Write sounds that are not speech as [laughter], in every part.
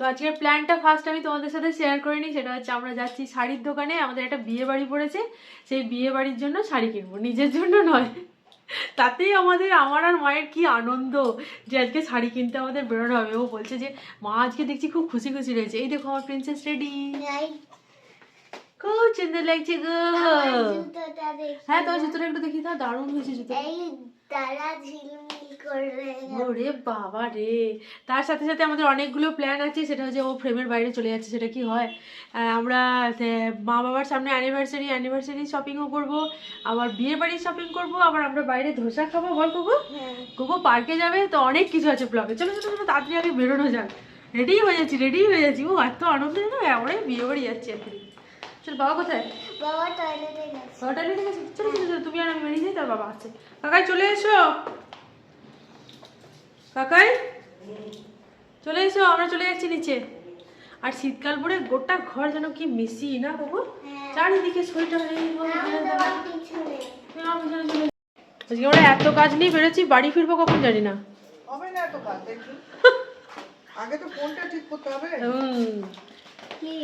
First আমি তোমাদের সাথে শেয়ার করে নিই, সেটা হচ্ছে আমরা যাচ্ছি শাড়ির দোকানে, আমাদের একটা বিয়ে বাড়ি পড়েছে, সেই বিয়ে বাড়ির জন্য শাড়ি কিনবো, নিজের জন্য নয়। তাতেই আমাদের, আমার আর মায়ের কি আনন্দ যে আজকে শাড়ি কিনতে আমাদের বেরোনো হবে। ও বলছে যে, মা, আজকে দেখছি খুব খুশি খুশি রয়েছে। এই দেখো আমার প্রিন্সেস রেডি খুব সুন্দর লাগছে গো হ্যাঁ তোমার জুতোটা একটু দেখি দাও দারুণ হয়েছে জুতো ওরে বাবা রে। তার সাথে সাথে আমাদের অনেকগুলো প্ল্যান আছে, সেটা হচ্ছে ও ফ্রেমের বাইরে চলে যাচ্ছে, সেটা কি হয়? আমরা মা বাবার সামনে অ্যানিভার্সারি অ্যানিভার্সারি শপিংও করব, আবার বিয়ে বাড়ির শপিং করব, আবার আমরা বাইরে ধোসা খাব, বল কুকু। কুকু পার্কে যাবে, তো অনেক কিছু আছে ব্লগে চলো চলো চলো, তাড়াতাড়ি আগে বেরোনো যাক। রেডি হয়ে যাচ্ছি রেডি হয়ে যাচ্ছি। ও, এত আনন্দ আমরাই বিয়ে বাড়ি যাচ্ছি কি চল বাবা কোথায়? বাবা টয়লেটে গেছে। বাবাটা লেগে গেছে? চলো চলো চলো তুমি আর আমি বেরিয়ে যাই তার বাবা আছে। কাকাই চলে এসো। কাকাই? চলে এসো আমরা চলে যাচ্ছি নিচে। আর শীতকাল পরে গোটা ঘর যেন কি মিশি না বাবু? হ্যাঁ। চারিদিকে সোয়েটার আমার আজকে আমরা এত কাজ নিয়ে বেরোচ্ছি বাড়ি ফিরবো কখন জানি না। হবে না এত কাজ দেখি। [laughs] আগে তো ফোনটা ঠিক করতে হবে। হুম কি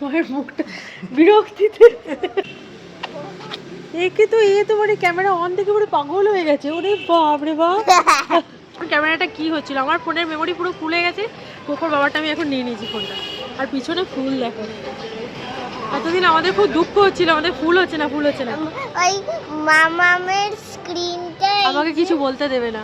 মায়ের মুখটা বিরক্তিতে একে তো এ তো মানে ক্যামেরা অন থেকে পুরো পাগল হয়ে গেছে। ওরে বাপ রে বাপ। [laughs] ক্যামেরাটা কি হচ্ছিল? আমার ফোনের মেমোরি পুরো ফুলে গেছে। কোকোর বাবাটা আমি এখন নিয়ে নিয়েছি ফোনটা। আর পিছনে ফুল দেখো। এতদিন আমাদের খুব দুঃখ হচ্ছিল আমাদের ফুল হচ্ছে না ফুল হচ্ছে না। ওই মামামের স্ক্রিনটা আমাকে কিছু বলতে দেবে না।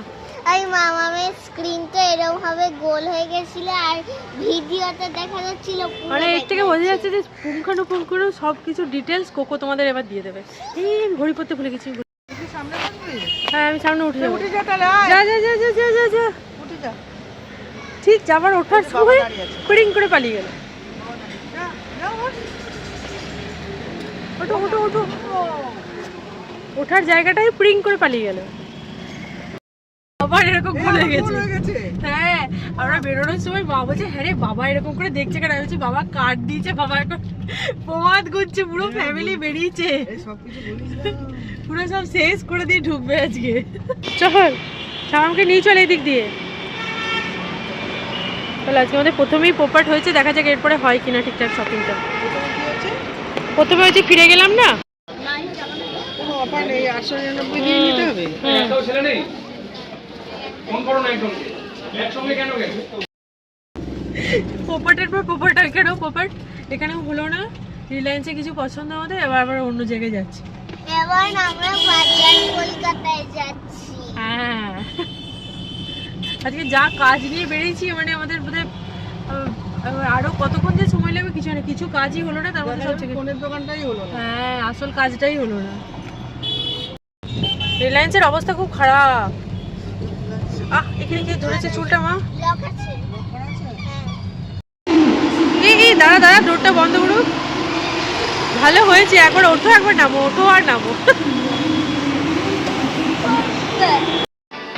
ওই মামামের স্ক্রিনটা এরকম ভাবে গোল হয়ে গেছিল আর ভিডিওতে দেখা যাচ্ছিল পুরো মানে এর থেকে বোঝা যাচ্ছে যে পুঙ্খানুপুঙ্খানু সব কিছু ডিটেলস কোকো তোমাদের এবার দিয়ে দেবে। এই আমি ঘড়ি পড়তে ভুলে গেছি। সামনে হ্যাঁ আমি সামনে উঠে যাব। উঠে যা তাহলে আয়। যা যা যা যা যা যা যা। উঠে যা। ঠিক যাবার ওঠার সময় দাঁড়িয়ে আছে। ফিরিং করে পালিয়ে গেল। ওঠো ওঠো ওঠো। ওঠার জায়গাটাই প্রিং করে পালিয়ে গেল। আবার এরকম ভুলে গেছে। হয়ে গেছে। হ্যাঁ আমরা বেরোনোর সময় মা বলছে হ্যাঁ রে বাবা এরকম করে দেখছে কেন? আমি বাবা কার্ড দিয়েছে বাবা এখন প্রমাদ করছে পুরো ফ্যামিলি বেরিয়েছে। পুরো সব শেষ করে দিয়ে ঢুকবে আজকে। চল শামামকে নিয়ে চল এই দিক দিয়ে। তাহলে আজকে আমাদের প্রথমেই পোপাট হয়েছে দেখা যাক এরপরে হয় কিনা ঠিকঠাক শপিংটা প্রথমে হয়েছে ফিরে গেলাম না? কোনো অফার নেই আটশো নিরানব্বই দিয়ে নিতে হবে? ফোন করো না একজনকে একসঙ্গে কেন গেছে? পোপাটের পর পোপাট আর কেন পোপাট? এখানেও হলো না। রিলায়েন্সে কিছু পছন্দ আমাদের এবার আবার অন্য জায়গায় যাচ্ছি। এবার আমরা বাজার কলকাতায় যাচ্ছি। হ্যাঁ। আজকে যা কাজ নিয়ে বেরিয়েছি মানে আমাদের বোধহয় আরও কতক্ষণ যে সময় লাগবে কিছু না। কিছু কাজই হলো না তার মধ্যে সব থেকে ফোনের দোকানটাই হলো না। হ্যাঁ আসল কাজটাই হলো না। রিলায়েন্সের অবস্থা খুব খারাপ। আহ এখানে কে ধরেছে চুলটা মা? লক আছে। এই দাঁড়া দাঁড়া ডোরটা বন্ধ করো। ভালো হয়েছে একবার ওঠো একবার নামো ওঠো আর নামো।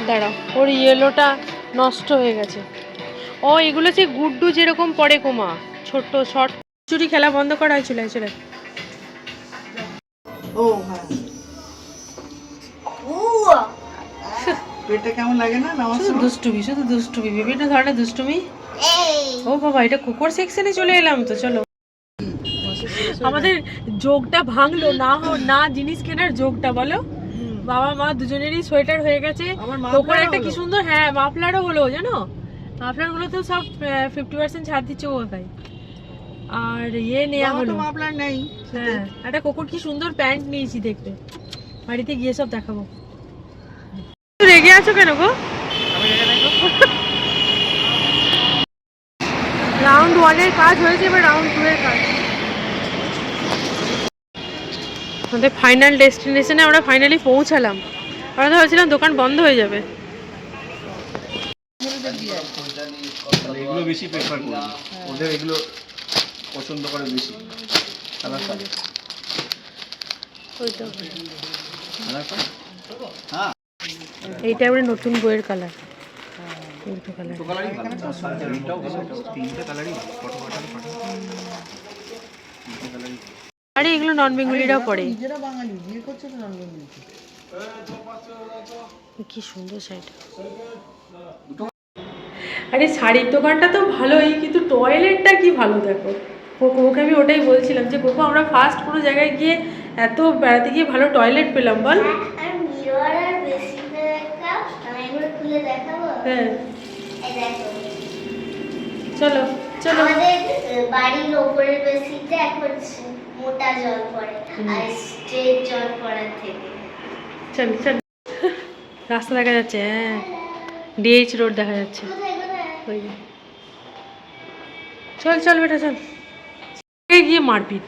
দাঁড়াও ওর ইয়েলোটা নষ্ট হয়ে গেছে। ও এগুলো হচ্ছে গুড্ডু যেরকম পড়ে কোমা ছোট্ট শর্ট চুরি খেলা বন্ধ করা হয়েছিল চলে ও হ্যাঁ। পেটটা কেমন লাগে না? নামাজ শুধু দুষ্টুমি শুধু দুষ্টুমি বিভিন্ন ধরনের দুষ্টুমি। ও বাবা এটা কুকুর সেকশনে চলে এলাম তো চলো। আমাদের যোগটা ভাঙলো না না জিনিস কেনার যোগটা বলো। বাবা মা দুজনেরই সোয়েটার হয়ে গেছে। আমার কোকোর একটা কি সুন্দর হ্যাঁ মাফলারও হলো জানো? মাফলারগুলো তো সব ফিফটি পার্সেন্ট ছাড় দিচ্ছে ও তাই আর ইয়ে নেওয়া হলো। মাফলার নেই। হ্যাঁ একটা কোকোর কি সুন্দর প্যান্ট নিয়েছি দেখতে। বাড়িতে গিয়ে সব দেখাবো। রেগে আছো কেন গো? রাউন্ড ওয়ানের কাজ হয়েছে এবার রাউন্ড টু এর কাজ। আমাদের ফাইনাল ডেস্টিনেশনে আমরা ফাইনালি পৌঁছালাম। আমরা তো ভাবছিলাম দোকান বন্ধ হয়ে যাবে। এগুলো বেশি প্রেফার করবে ওদের এগুলো পছন্দ করে বেশি। কালার কালার কালার হ্যাঁ। এইটা এবার নতুন বইয়ের কালার দুটো কালার আরে এগুলো নন বেঙ্গলিরাও পড়ে। কি সুন্দর শাড়িটা। আরে শাড়ির দোকানটা তো ভালোই কিন্তু টয়লেটটা কি ভালো দেখো। কোকো ওকে আমি ওটাই বলছিলাম যে কোকো আমরা ফার্স্ট কোনো জায়গায় গিয়ে এত বেড়াতে গিয়ে ভালো টয়লেট পেলাম বল আর মিরর আর বেসিনটা দেখাও আমি একবার খুলে দেখাবো হ্যাঁ। চলো চলো। বাড়ির ওপরের বেসিনটা এখন মোটা জল পড়ে আর স্ট্রেট জল পড়ার থেকে। চল চল। রাস্তা দেখা যাচ্ছে হ্যাঁ। ডিএইচ রোড দেখা যাচ্ছে। ওই চল চল বেটা চল। গিয়ে মারপিট?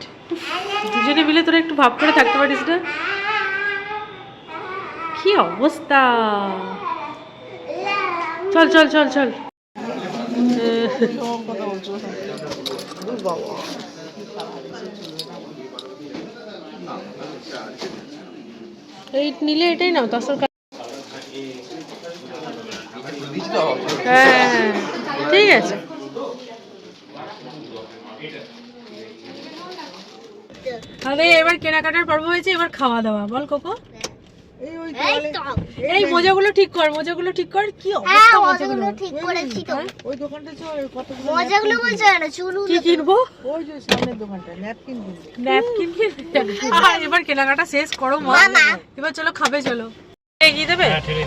দুজনে মিলে তোরা একটু ভাব করে থাকতে পারিস না? কি অবস্থা? চল চল চল চল। নিলে এটাই নাও তসর হ্যাঁ ঠিক আছে। তাহলে এবার কেনাকাটার পর্ব হয়েছে, এবার খাওয়া দাওয়া। বল, কোকো। এই মোজাগুলো ঠিক কর মোজাগুলো ঠিক কর। কি হ্যাঁ অবস্থা মোজাগুলো ঠিক করেছি তো। ওই দোকানটা চল কতগুলো মজাগুলো বলছো না চুলগুলো কি কিনবো? ওই যে সামনের দোকানটা ন্যাপকিন কিনবে। ন্যাপকিন কিনবে? আর এবার কেনাকাটা শেষ করো মা। এবার চলো খাবে চলো। এগিয়ে দেবে? হ্যাঁ ঠেলে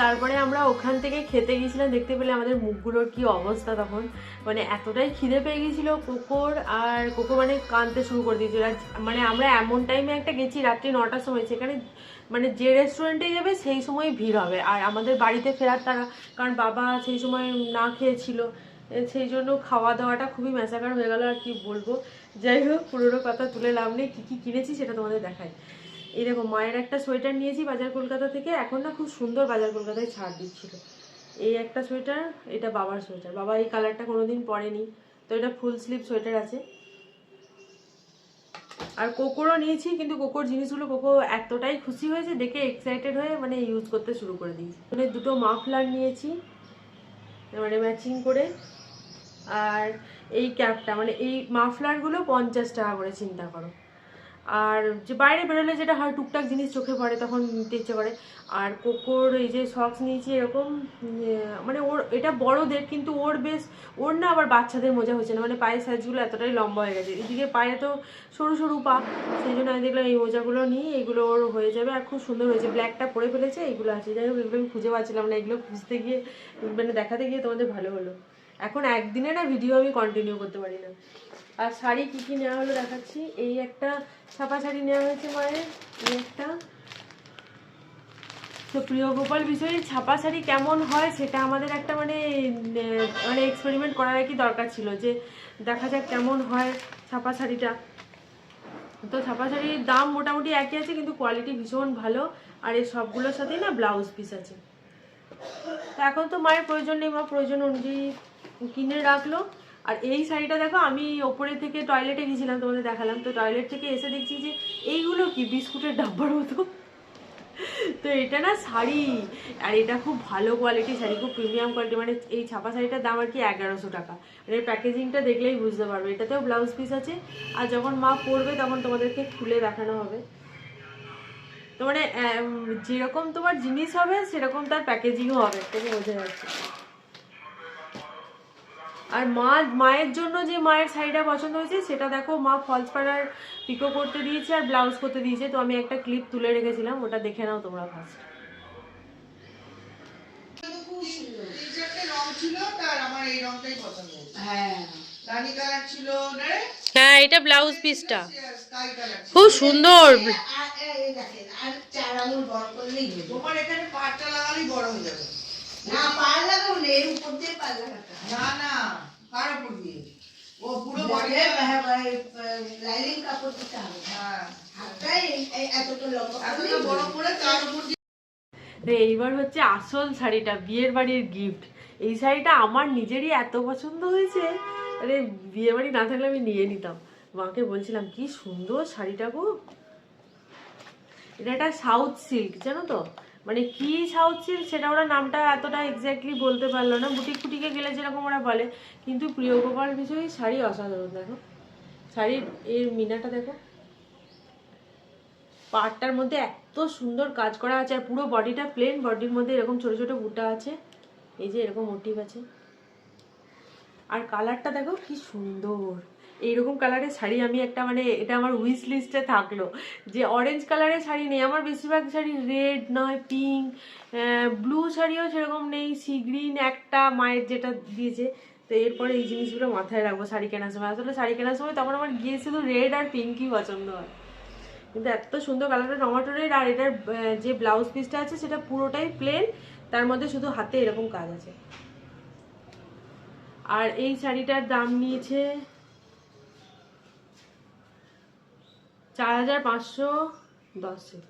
তারপরে আমরা ওখান থেকে খেতে গেছিলাম দেখতে পেলে আমাদের মুখগুলোর কি অবস্থা তখন। মানে এতটাই খিদে পেয়ে গেছিল কোকোর আর কোকো মানে কাঁদতে শুরু করে দিয়েছিল। মানে আমরা এমন টাইমে একটা গেছি রাত্রি নটার সময় সেখানে মানে যে রেস্টুরেন্টে যাবে সেই সময় ভিড় হবে। আর আমাদের বাড়িতে ফেরার তারা, কারণ বাবা সেই সময় না খেয়েছিল সেই জন্য খাওয়া দাওয়াটা খুবই ম্যাসাকার হয়ে গেল, আর কি বলব। যাই হোক, পুরোনো কথা তুলে লাভ নেই, কী কী কিনেছি সেটা তোমাদের দেখাই। এই দেখো মায়ের একটা সোয়েটার নিয়েছি বাজার কলকাতা থেকে, এখন না খুব সুন্দর বাজার কলকাতায় ছাড় দিচ্ছিল। এই একটা সোয়েটার, এটা বাবার সোয়েটার। বাবা এই কালারটা কোনোদিন পরেনি। তো এটা ফুল স্লিভ সোয়েটার আছে। আর কোকোরও নিয়েছি, কিন্তু কোকোর জিনিসগুলো, কোকো এতটাই খুশি হয়েছে, দেখে এক্সাইটেড হয়ে মানে ইউজ করতে শুরু করে দিয়েছি। মানে দুটো মাফলার নিয়েছি মানে ম্যাচিং করে। আর এই ক্যাপটা মানে এই মাফলারগুলো পঞ্চাশ টাকা করে, চিন্তা করো। আর যে বাইরে বেরোলে যেটা হয়, টুকটাক জিনিস চোখে পড়ে, তখন নিতে ইচ্ছে করে। আর কোকোর এই যে সক্স নিয়েছি এরকম মানে ওর, এটা বড়দের, কিন্তু ওর বেশ, ওর না আবার বাচ্চাদের মজা হচ্ছে না। মানে পায়ের সাইজগুলো এতটাই লম্বা হয়ে গেছে। এদিকে পায়ে তো সরু সরু পা, সেই জন্য আমি দেখলাম এই মোজাগুলো নিই এগুলো ওর হয়ে যাবে। আর খুব সুন্দর হয়েছে। ব্ল্যাকটা পরে ফেলেছে, এগুলো আছে। যাই হোক, এগুলো আমি খুঁজে পাচ্ছিলাম না। এগুলো খুঁজতে গিয়ে মানে দেখাতে গিয়ে তোমাদের ভালো হলো। এখন একদিনে না ভিডিও আমি কন্টিনিউ করতে পারি না। আর শাড়ি কী কী নেওয়া হলো দেখাচ্ছি। এই একটা ছাপা শাড়ি নেওয়া হয়েছে মায়ের, এই একটা। তো প্রিয় গোপাল, বিষয়ে ছাপা শাড়ি কেমন হয় সেটা আমাদের একটা মানে মানে এক্সপেরিমেন্ট করার কি দরকার ছিল যে দেখা যাক কেমন হয় ছাপা শাড়িটা। তো ছাপা শাড়ির দাম মোটামুটি একই আছে, কিন্তু কোয়ালিটি ভীষণ ভালো। আর এই সবগুলোর সাথেই না ব্লাউজ পিস আছে। তো এখন তো মায়ের প্রয়োজন নেই মা, প্রয়োজন অনুযায়ী কিনে রাখল। আর এই শাড়িটা দেখো, আমি ওপরে থেকে টয়লেটে গেছিলাম, তোমাদের দেখালাম। তো টয়লেট থেকে এসে দেখছি যে, এইগুলো কি বিস্কুটের ডাব্বার মতো? তো এটা না শাড়ি। আর এটা খুব ভালো কোয়ালিটি শাড়ি, খুব প্রিমিয়াম কোয়ালিটি মানে এই ছাপা শাড়িটার দাম আর কি এগারোশো টাকা। আর এর প্যাকেজিংটা দেখলেই বুঝতে পারবে। এটাতেও ব্লাউজ পিস আছে। আর যখন মা পরবে, তখন তোমাদেরকে খুলে দেখানো হবে। তো মানে যেরকম তোমার জিনিস হবে, সেরকম তার প্যাকেজিংও হবে। থেকে বোঝা যাচ্ছে। আর মা মায়ের জন্য যে মায়ের শাড়িটা পছন্দ হয়েছে সেটা দেখো মা ফলস পাড়ার পিকো করতে দিয়েছে আর ব্লাউজ করতে দিয়েছে। তো আমি একটা ক্লিপ তুলে রেখেছিলাম ওটা দেখে নাও তোমরা ফার্স্ট এই যে একটা রং ছিল তার আমার এই রংটাই পছন্দ হয়েছে হ্যাঁ রানী কালার ছিল না রে হ্যাঁ এটা এখানে পাটটা লাগালেই বড় হয়ে যাবে না না কার উপর দিয়ে। ও পুরো বডি হ্যাঁ এতটা বড় করে তার উপর দিয়ে রে এইবার হচ্ছে আসল শাড়িটা বিয়ের বাড়ির গিফট এই শাড়িটা আমার নিজেরই এত পছন্দ হয়েছে। আরে বিয়ে বাড়ি না থাকলে আমি নিয়ে নিতাম। মাকে বলছিলাম কি সুন্দর শাড়িটা গো। এটা একটা সাউথ সিল্ক জানো তো? মানে কি সাউথ সিল্ক সেটা ওরা নামটা এতটা এক্স্যাক্টলি বলতে পারল না। বুটিক ফুটিকে গেলে যেরকম ওরা বলে, কিন্তু প্রিয় গোপাল বিষয় শাড়ি অসাধারণ, দেখো। শাড়ির এর মিনাটা দেখো। পাড়টার মধ্যে এত সুন্দর কাজ করা আছে আর পুরো বডিটা প্লেন বডির মধ্যে এরকম ছোট ছোট বুটা আছে। এই যে এরকম মোটিভ আছে। আর কালারটা দেখো কি সুন্দর। এইরকম কালারের শাড়ি আমি একটা মানে এটা আমার উইশ লিস্টে থাকল। যে অরেঞ্জ কালারের শাড়ি নেই, আমার বেশিরভাগ শাড়ি রেড নয় পিঙ্ক ব্লু শাড়িও সেরকম নেই সি গ্রিন একটা মায়ের যেটা দিয়েছে। তো এরপরে এই জিনিসগুলো মাথায় রাখব, শাড়ি কেনার সময়। আসলে শাড়ি কেনার সময় তখন আমার গিয়ে শুধু রেড আর পিঙ্কই পছন্দ হয়। কিন্তু এত সুন্দর কালারটা টমাটো রেড আর এটার যে ব্লাউজ পিসটা আছে সেটা পুরোটাই প্লেন তার মধ্যে শুধু হাতে এরকম কাজ আছে। আর এই শাড়িটার দাম নিয়েছে চার হাজার পাঁচশো দশে।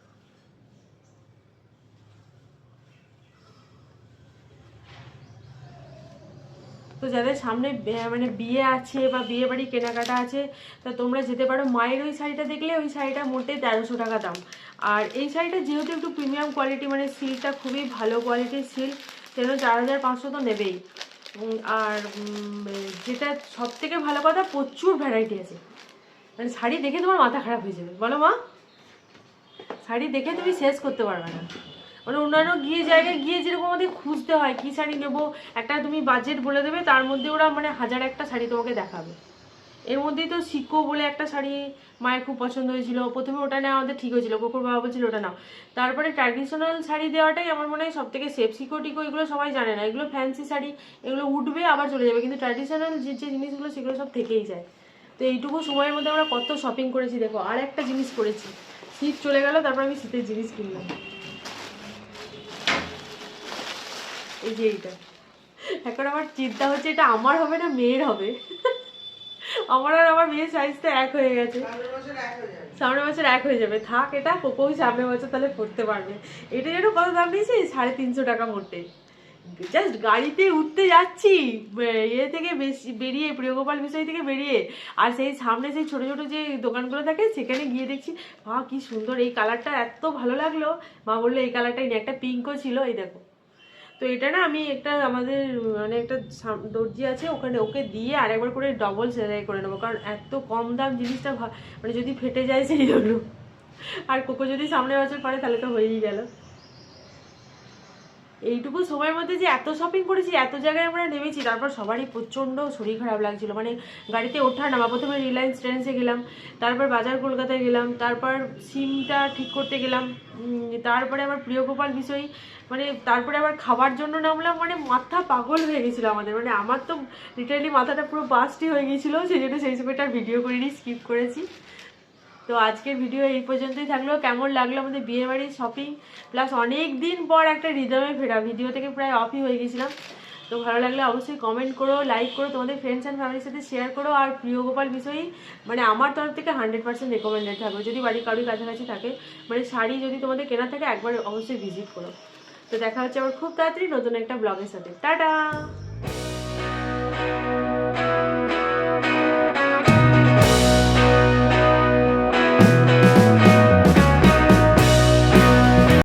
তো যাদের সামনে মানে বিয়ে আছে বা বিয়ে বাড়ি, কেনাকাটা আছে, তা তোমরা যেতে পারো মায়ের ওই শাড়িটা দেখলে, ওই শাড়িটা মোটে তেরোশো টাকা দাম। আর এই শাড়িটা যেহেতু একটু প্রিমিয়াম কোয়ালিটি মানে সিল্কটা খুবই ভালো কোয়ালিটির সিল্ক সেজন্য চার হাজার পাঁচশো তো নেবেই। আর যেটা সব থেকে ভালো কথা, প্রচুর ভ্যারাইটি আছে। মানে শাড়ি দেখে তোমার মাথা খারাপ হয়ে যাবে। বলো মা। শাড়ি দেখে তুমি শেষ করতে পারবে না। মানে অন্যান্য গিয়ে জায়গায় গিয়ে যেরকম আমাদের খুঁজতে হয়, কী শাড়ি নেব, একটা তুমি বাজেট বলে দেবে, তার মধ্যে ওরা মানে হাজার একটা শাড়ি তোমাকে দেখাবে। এর মধ্যেই তো সিকো বলে একটা শাড়ি মায়ের খুব পছন্দ হয়েছিল। প্রথমে ওটা নেওয়া আমাদের ঠিক হয়েছিল। কোকুর বাবা বলছিল, ওটা নাও। তারপরে ট্র্যাডিশনাল শাড়ি দেওয়াটাই আমার মনে হয় সব থেকে সেফ সিকো টিকো এগুলো সবাই জানে না। এগুলো ফ্যান্সি শাড়ি, এগুলো উঠবে, আবার চলে যাবে। কিন্তু ট্র্যাডিশনাল যে যে জিনিসগুলো, সেগুলো সব থেকেই যায়। তো এইটুকু সময়ের মধ্যে আমরা কত শপিং করেছি দেখো, আর একটা জিনিস করেছি। শীত চলে গেল, তারপর আমি শীতের জিনিস কিনলাম। এই যে এইটা। এখন আমার চিন্তা হচ্ছে এটা আমার হবে না মেয়ের হবে? আমার আর আমার মেয়ের সাইজটা এক হয়ে গেছে। সামনের বছর এক হয়ে যাবে। থাক, এটা কোকোই সামনের বছর তাহলে পড়তে পারবে। এটা যেন কত দাম নিয়েছে? সাড়ে তিনশো টাকা মোটে। জাস্ট গাড়িতে উঠতে যাচ্ছি। ইয়ে থেকে বেশি, বেরিয়ে, প্রিয়গোপাল বিষয় থেকে বেরিয়ে, আর সেই সামনে সেই ছোট ছোট যে দোকানগুলো থাকে, সেখানে গিয়ে দেখছি, মা, কি সুন্দর এই কালারটা, এত ভালো লাগল। মা বলল, এই কালারটাই একটা পিঙ্কও ছিল, এই দেখো। তো এটা না, আমি একটা আমাদের মানে একটা দর্জি আছে, ওখানে ওকে দিয়ে আরেকবার করে ডবল সেলাই করে নেব, কারণ এত কম দাম জিনিসটা মানে যদি ফেটে যায় সেই জন্য। আর কোকো যদি সামনে বছর পারে, তাহলে তো হয়েই গেল। এইটুকু সময়ের মধ্যে যে এত শপিং করেছি, এত জায়গায় আমরা নেমেছি, তারপর সবারই প্রচণ্ড শরীর খারাপ লাগছিল। মানে গাড়িতে ওঠা নামা প্রথমে রিলায়েন্স ট্রেন্সে গেলাম, তারপর বাজার কলকাতায় গেলাম, তারপর সিমটা ঠিক করতে গেলাম তারপরে আবার প্রিয়গোপাল বিষয় মানে তারপরে আবার খাবার জন্য নামলাম মানে মাথা পাগল হয়ে গেছিল আমাদের। মানে আমার তো লিটারালি মাথাটা পুরো বাস্টই হয়ে গেছিল, সেই জন্য সেই সময়টা ভিডিও করিনি স্কিপ করেছি। তো আজকের ভিডিও এই পর্যন্তই থাকল। কেমন লাগল আমাদের বিয়ে বাড়ির শপিং প্লাস অনেক দিন পর একটা রিদমে ফেরা। ভিডিও থেকে প্রায় অফই হয়ে গেছিলাম। তো ভালো লাগলে অবশ্যই কমেন্ট করো লাইক করো, তোমাদের ফ্রেন্ডস অ্যান্ড ফ্যামিলির সাথে শেয়ার করো। আর প্রিয় গোপাল বিষয়ই মানে আমার তরফ থেকে হান্ড্রেড পার্সেন্ট রেকমেন্ডেড থাকবে। যদি বাড়ির কারোর কাছাকাছি থাকে মানে শাড়ি যদি তোমাদের কেনা থাকে, একবার অবশ্যই ভিজিট করো। তো দেখা হচ্ছে আবার খুব তাড়াতাড়ি নতুন একটা ব্লগের সাথে। টাটা!